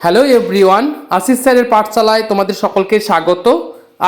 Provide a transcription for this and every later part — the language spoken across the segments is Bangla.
হ্যালো এভরিওয়ান আশিস স্যারের পাঠশালায় তোমাদের সকলকে স্বাগত।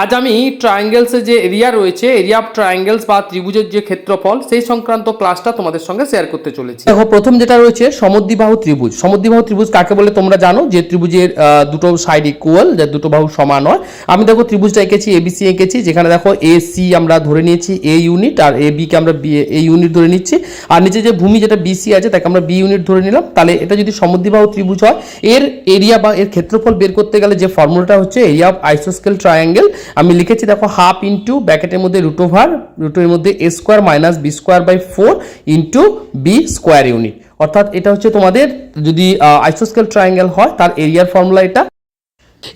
আজ আমি ট্রায়াঙ্গেলসের যে এরিয়া রয়েছে এরিয়া অফ ট্রায়াঙ্গেলস বা ত্রিভুজের যে ক্ষেত্রফল, সেই সংক্রান্ত ক্লাসটা তোমাদের সঙ্গে শেয়ার করতে চলেছি। দেখো, প্রথম যেটা রয়েছে, সমদ্বিবাহু ত্রিভুজ। সমদ্বিবাহু ত্রিভুজ কাকে বলে তোমরা জানো? যে ত্রিভুজের দুটো সাইড ইকুয়াল যে দুটো বাহু সমান হয়। আমি দেখো ত্রিভুজটা এঁকেছি এবিসি এঁকেছি, যেখানে দেখো এ সি আমরা ধরে নিয়েছি এ ইউনিট আর এ বি কে আমরা এ ইউনিট ধরে নিচ্ছি। আর নিচে যে ভূমি যেটা বিসি আছে, তাকে আমরা বি ইউনিট ধরে নিলাম। তাহলে এটা যদি সমদ্বিবাহু ত্রিভুজ হয়, এর এরিয়া বা এর ক্ষেত্রফল বের করতে গেলে যে ফর্মুলাটা হচ্ছে এরিয়া অফ আইসোস্কেল ট্রায়াঙ্গেল আমি লিখেছি দেখো হাফ ইন্টু ব্যাকেটের মধ্যে রুট ওভার রুটের মধ্যে A square minus B square by four into B square unit. অর্থাৎ এটা হচ্ছে তোমাদের যদি আইসোস্কেল ট্রায়াঙ্গেল হয়, তার এরিয়ার ফর্মুলা এটা।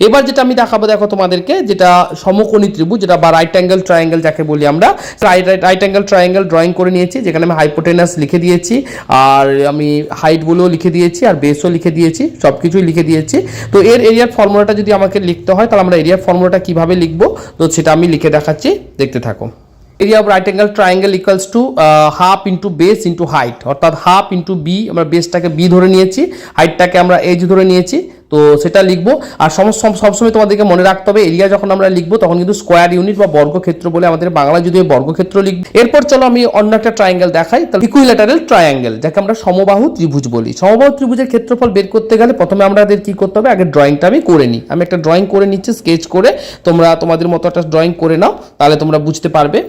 এবার যেটা আমি দেখাবো, দেখো তোমাদেরকে যেটা সমকোণী ত্রিভুজ, যেটা বা রাইট অ্যাঙ্গেল ট্রায়াঙ্গেল যাকে বলি আমরা রাইট অ্যাঙ্গেল ট্রায়াঙ্গেল ড্রয়িং করে নিয়েছি, যেখানে আমি হাইপোটেনাস লিখে দিয়েছি, আর আমি হাইটগুলোও লিখে দিয়েছি, আর বেসও লিখে দিয়েছি সব কিছুই লিখে দিয়েছি। তো এর এরিয়ার ফর্মুলাটা যদি আমাকে লিখতে হয়, তাহলে আমরা এরিয়ার ফর্মুলাটা কীভাবে লিখব? তো সেটা আমি লিখে দেখাচ্ছি, দেখতে থাকো। Area of right angle triangle equals to half into base into height অর্থাৎ হাফ ইন্টু বি আমরা বেসটাকে বি ধরে নিয়েছি হাইটটাকে আমরা এইচ ধরে নিয়েছি তো সেটা লিখব। আর সমস্ত সবসময় তোমাদেরকে মনে রাখতে হবে, এরিয়া যখন আমরা লিখব, তখন কিন্তু স্কোয়ার ইউনিট বা বর্গক্ষেত্র বলে আমাদের বাংলা যদি বর্গক্ষেত্র লিখব। এরপর চলো আমি অন্য একটা ট্রায়াঙ্গেল দেখাই, তাহলে ইকুইল্যাটারাল ট্রায়াঙ্গেল যাকে আমরা সমবাহু ত্রিভুজ বলি। সমবাহু ত্রিভুজের ক্ষেত্রফল বের করতে গেলে প্রথমে আমাদের কি করতে হবে? আগে ড্রয়িংটা আমি করে নিই। আমি একটা ড্রয়িং করে নিচ্ছি স্কেচ করে তোমরা তোমাদের মতো একটা ড্রয়িং করে নাও, তাহলে তোমরা বুঝতে পারবে।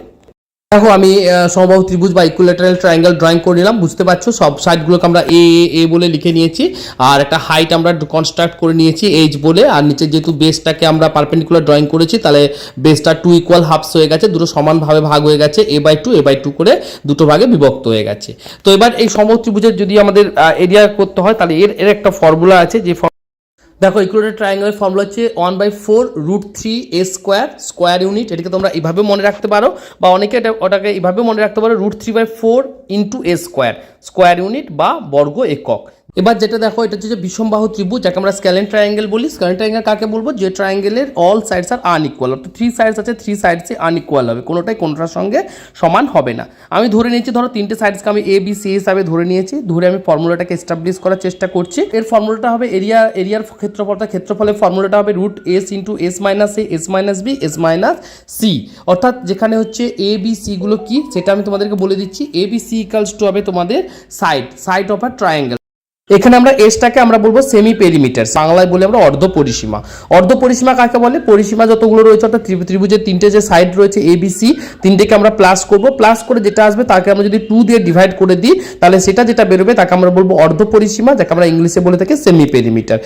দেখো, আমি সমবাহু ত্রিভুজ বা ইকুইল্যাটারাল ট্রায়াঙ্গেল ড্রয়িং করে নিলাম। বুঝতে পারছ? সব সাইডগুলোকে আমরা এ এ বলে লিখে নিয়েছি। আর একটা হাইট আমরা কনস্ট্রাক্ট করে নিয়েছি এইচ বলে। আর নিচে যেহেতু বেসটাকে আমরা পারপেন্ডিকুলার ড্রয়িং করেছি, তাহলে বেসটা টু ইকুয়াল হাফস হয়ে গেছে, দুটো সমানভাবে ভাগ হয়ে গেছে A by two A by two করে দুটো ভাগে বিভক্ত হয়ে গেছে। তো এবার এই সমবাহু ত্রিভুজের যদি আমাদের এরিয়া করতে হয়, তাহলে এর এর একটা ফর্মুলা আছে, যে দেখো ইকুয়েটর ট্রায়াঙ্গেলের ফর্মুলা হচ্ছে one by four root three A square square unit এটাকে তোমরা এইভাবে মনে রাখতে পারো, বা অনেকে এটা, ওটাকে এইভাবে মনে রাখতে পারো root three by four into A square square unit বা বর্গ একক। এবার যেটা দেখো, এটা হচ্ছে বিষমবাহু ত্রিভুজ, যাকে আমরা স্ক্যালেন ট্রায়াঙ্গেল বলি। স্ক্যালেন ট্রায়াঙ্গেল কাকে বলব? যে ট্রায়াঙ্গেলের অল সাইডস আর আনইকুয়াল অর্থাৎ থ্রি সাইডস আছে থ্রি সাইডসে আনইকুয়াল হবে। কোনোটাই কোনোটার সঙ্গে সমান হবে না। আমি ধরে নিয়েছি, ধরো তিনটে সাইডসকে আমি এ বি সি হিসাবে ধরে নিয়েছি। ধরে আমি ফর্মুলাটাকে এস্টাবলিশ করার চেষ্টা করছি। এর ফর্মুলাটা হবে এরিয়া এরিয়ার ক্ষেত্রফল ক্ষেত্রফলের ফর্মুলাটা হবে root S into S minus A S minus B S minus C অর্থাৎ যেখানে হচ্ছে এ বি সিগুলো কি? সেটা আমি তোমাদেরকে বলে দিচ্ছি। A B C equals to হবে তোমাদের side side of a triangle এখানে আমরা এসটাকে আমরা বলব সেমি পেরিমিটার বাংলায় বলি আমরা অর্ধ পরিসীমা অর্ধ পরিসীমা কাকে বলে? পরিসীমা যতগুলো রয়েছে, অর্থাৎ ত্রিভু- ত্রিভুজের তিনটে যে সাইড রয়েছে এ বি সি তিনটেকে আমরা প্লাস করব। প্লাস করে যেটা আসবে, তাকে আমরা যদি টু দিয়ে ডিভাইড করে দিই, তাহলে সেটা যেটা বেরোবে, তাকে আমরা বলব অর্ধ পরিসীমা যাকে আমরা ইংলিশে বলে থাকি সেমি পেরিমিটার